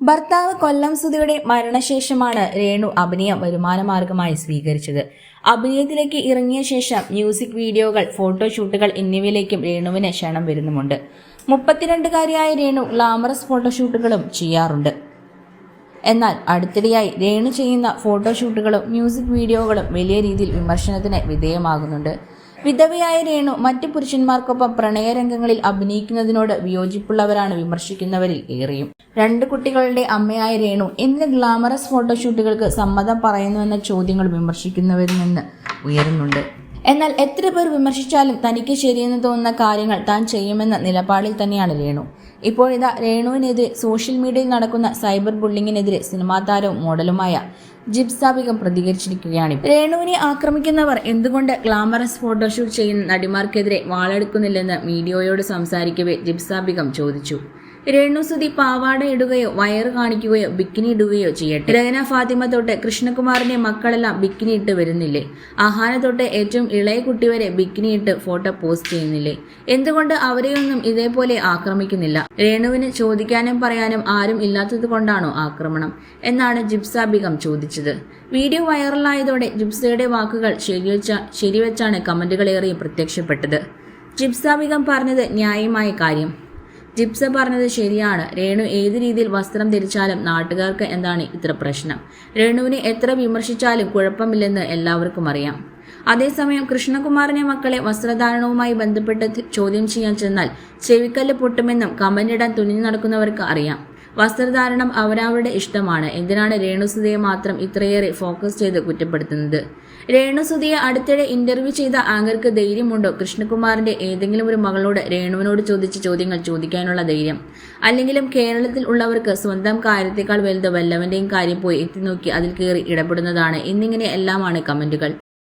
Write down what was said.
ഭർത്താവ് കൊല്ലം സുധിയുടെ മരണശേഷമാണ് രേണു അഭിനയം വരുമാനമാർഗമായി സ്വീകരിച്ചത്. അഭിനയത്തിലേക്ക് ഇറങ്ങിയ ശേഷം മ്യൂസിക് വീഡിയോകൾ ഫോട്ടോഷൂട്ടുകൾ എന്നിവയിലേക്കും രേണുവിന് ക്ഷണം വരുന്നുമുണ്ട്. മുപ്പത്തിരണ്ടുകാരിയായ രേണു ഗ്ലാമറസ് ഫോട്ടോഷൂട്ടുകളും ചെയ്യാറുണ്ട്. എന്നാൽ അടുത്തിടെയായി രേണു ചെയ്യുന്ന ഫോട്ടോഷൂട്ടുകളും മ്യൂസിക് വീഡിയോകളും വലിയ രീതിയിൽ വിമർശനത്തിന് വിധേയമാകുന്നുണ്ട്. വിധവയായ രേണു മറ്റു പുരുഷന്മാർക്കൊപ്പം പ്രണയരംഗങ്ങളിൽ അഭിനയിക്കുന്നതിനോട് വിയോജിപ്പുള്ളവരാണ് വിമർശിക്കുന്നവരിൽ ഏറെയും. രണ്ട് കുട്ടികളുടെ അമ്മയായ രേണു എന്തിന് ഗ്ലാമറസ് ഫോട്ടോഷൂട്ടുകൾക്ക് സമ്മതം പറയുന്നുവെന്ന ചോദ്യങ്ങൾ വിമർശിക്കുന്നവരിൽ നിന്ന് ഉയരുന്നുണ്ട്. എന്നാൽ എത്ര പേർ വിമർശിച്ചാലും തനിക്ക് ശരിയെന്ന് തോന്നുന്ന കാര്യങ്ങൾ താൻ ചെയ്യുമെന്ന നിലപാടിൽ തന്നെയാണ് രേണു. ഇപ്പോഴിതാ രേണുവിനെതിരെ സോഷ്യൽ മീഡിയയിൽ നടക്കുന്ന സൈബർ ബുള്ളിങ്ങിനെതിരെ സിനിമാ താരവും മോഡലുമായ ജിബ്സാബികം പ്രതികരിച്ചിരിക്കുകയാണ് രേണുവിനെ ആക്രമിക്കുന്നവർ എന്തുകൊണ്ട് ഗ്ലാമറസ് ഫോട്ടോഷൂട്ട് ചെയ്യുന്ന നടിമാർക്കെതിരെ വാളെടുക്കുന്നില്ലെന്ന് മീഡിയയോട് സംസാരിക്കവേ ജിബ്സാബികം ചോദിച്ചു. രേണുസുതി പാവാട ഇടുകയോ വയറ് കാണിക്കുകയോ ബിക്കിനി ഇടുകയോ ചെയ്യട്ടെ. രഹന ഫാത്തിമ തൊട്ട് കൃഷ്ണകുമാറിന്റെ മക്കളെല്ലാം ബിക്കിനി ഇട്ട് വരുന്നില്ലേ? അഹാന തൊട്ട് ഏറ്റവും ഇളയ കുട്ടി വരെ ബിക്കിനി ഇട്ട് ഫോട്ടോ പോസ്റ്റ് ചെയ്യുന്നില്ലേ? എന്തുകൊണ്ട് അവരെയൊന്നും ഇതേപോലെ ആക്രമിക്കുന്നില്ല? രേണുവിന് ചോദിക്കാനും പറയാനും ആരും ഇല്ലാത്തത് കൊണ്ടാണോ ആക്രമണം? എന്നാണ് ജിപ്സ ബിഗം ചോദിച്ചത്. വീഡിയോ വൈറലായതോടെ ജിപ്സയുടെ വാക്കുകൾ ശരിവെച്ച ശരിവെച്ചാണ് കമന്റുകളേറെയും പ്രത്യക്ഷപ്പെട്ടത്. ബിഗം പറഞ്ഞത് ന്യായമായ കാര്യം. ജിപ്സ പറഞ്ഞത് ശരിയാണ്. രേണു ഏത് രീതിയിൽ വസ്ത്രം ധരിച്ചാലും നാട്ടുകാർക്ക് എന്താണ് ഇത്ര പ്രശ്നം? രേണുവിനെ എത്ര വിമർശിച്ചാലും കുഴപ്പമില്ലെന്ന് എല്ലാവർക്കും അറിയാം. അതേസമയം കൃഷ്ണകുമാറിനെ മക്കളെ വസ്ത്രധാരണവുമായി ബന്ധപ്പെട്ട് ചോദ്യം ചെയ്യാൻ ചെന്നാൽ ചെവിക്കല്ല് പൊട്ടുമെന്നും കമന്റിടാൻ തുനിഞ്ഞു നടക്കുന്നവർക്ക് അറിയാം. വസ്ത്രധാരണം അവരവരുടെ ഇഷ്ടമാണ്. എന്തിനാണ് രേണുസുതയെ മാത്രം ഇത്രയേറെ ഫോക്കസ് ചെയ്ത് കുറ്റപ്പെടുത്തുന്നത്? രേണുസുധയെ അടുത്തിടെ ഇന്റർവ്യൂ ചെയ്ത ആങ്കർക്ക് ധൈര്യമുണ്ടോ? കൃഷ്ണകുമാറിന്റെ ഏതെങ്കിലും ഒരു മകളോട് രേണുവിനോട് ചോദിച്ച ചോദ്യങ്ങൾ ചോദിക്കാനുള്ള ധൈര്യം? അല്ലെങ്കിലും കേരളത്തിൽ ഉള്ളവർക്ക് സ്വന്തം കാര്യത്തെക്കാൾ വലുത് വല്ലവന്റെയും കാര്യം പോയി എത്തി നോക്കി അതിൽ കയറി ഇടപെടുന്നതാണ്. എന്നിങ്ങനെ എല്ലാമാണ് കമന്റുകൾ.